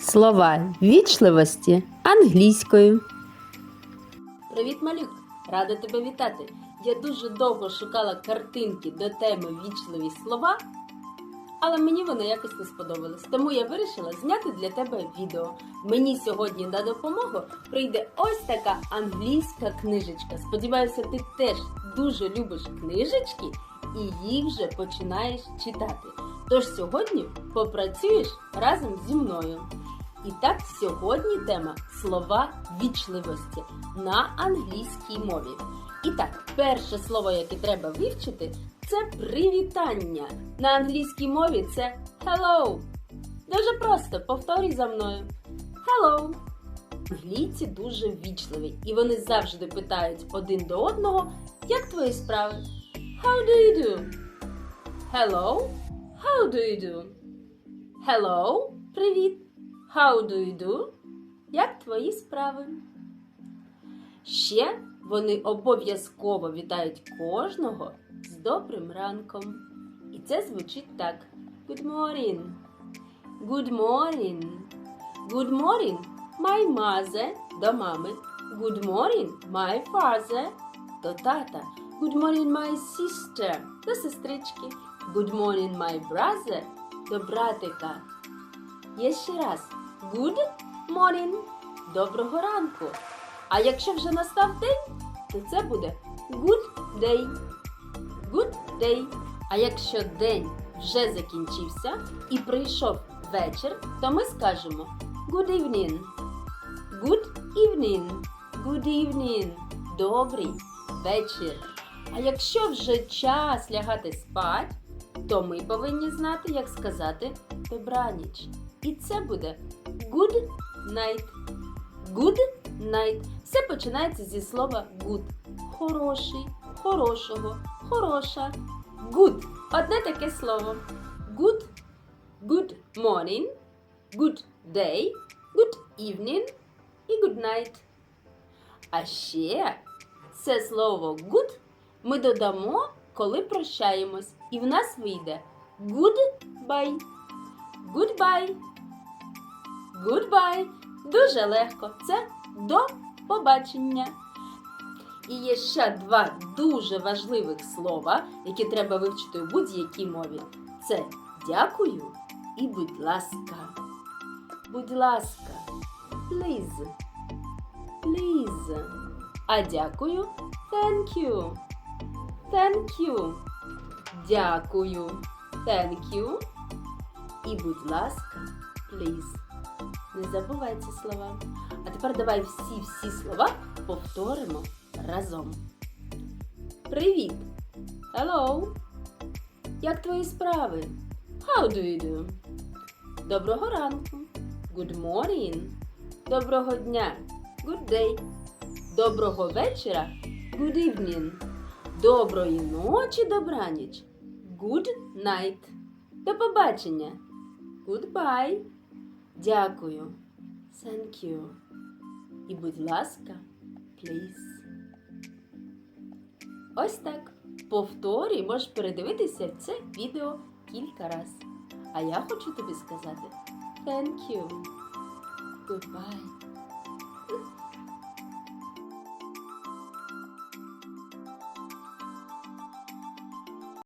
Слова вічливості англійською. Привіт, малюк! Рада тебе вітати! Я дуже довго шукала картинки до теми вічливі слова, але мені вони якось не сподобались. Тому я вирішила зняти для тебе відео. Мені сьогодні на допомогу прийде ось така англійська книжечка. Сподіваюся, ти теж дуже любиш книжечки і їх вже починаєш читати. Тож сьогодні попрацюєш разом зі мною. І так, сьогодні тема слова вічливості на англійській мові. І так, перше слово, яке треба вивчити, це привітання. На англійській мові це hello. Дуже просто, повторюй за мною. Hello. Англійці дуже вічливі, і вони завжди питають один до одного, як твої справи? How do you do? Hello? How do you do? Hello? Привіт. How do you do? Як твої справи? Ще вони обов'язково вітають кожного з добрим ранком. І це звучить так: Good morning. Good morning. Good morning, my mother до мами. Good morning, my father до тата. Good morning, my sister до сестрички. Good morning, my brother до братика. Є ще раз. Good morning. Доброго ранку. А якщо вже настав день, то це буде good day. Good day. А якщо день вже закінчився і прийшов вечір, то ми скажемо good evening. Good evening. Good evening. Добрий вечір. А якщо вже час лягати спать, то ми повинні знати, як сказати добраніч. І це буде good night. Good night. Все починається зі слова good. Хороший, хорошого, хороша. Good. Одне таке слово. Good. Good morning. Good day. Good evening і good night. А ще це слово good ми додамо, коли прощаємось. І в нас вийде goodbye. Goodbye. Goodbye. Дуже легко. Це до побачення. І є ще два дуже важливих слова, які треба вивчити у будь-якій мові. Це дякую і будь ласка. Будь ласка. Please. Please. А дякую. Thank you. Thank you. Дякую. Thank you. І будь ласка, please. Не забувай ці слова. А тепер давай всі-всі слова повторимо разом. Привіт! Hello! Як твої справи? How do you do? Доброго ранку. Good morning. Доброго дня. Good day. Доброго вечора. Good evening. Доброї ночі, добраніч. Good night. До побачення. Goodbye. Дякую. Thank you. І будь ласка, please. Ось так. Повторюй, можеш передивитися це відео кілька разів. А я хочу тобі сказати thank you. Goodbye.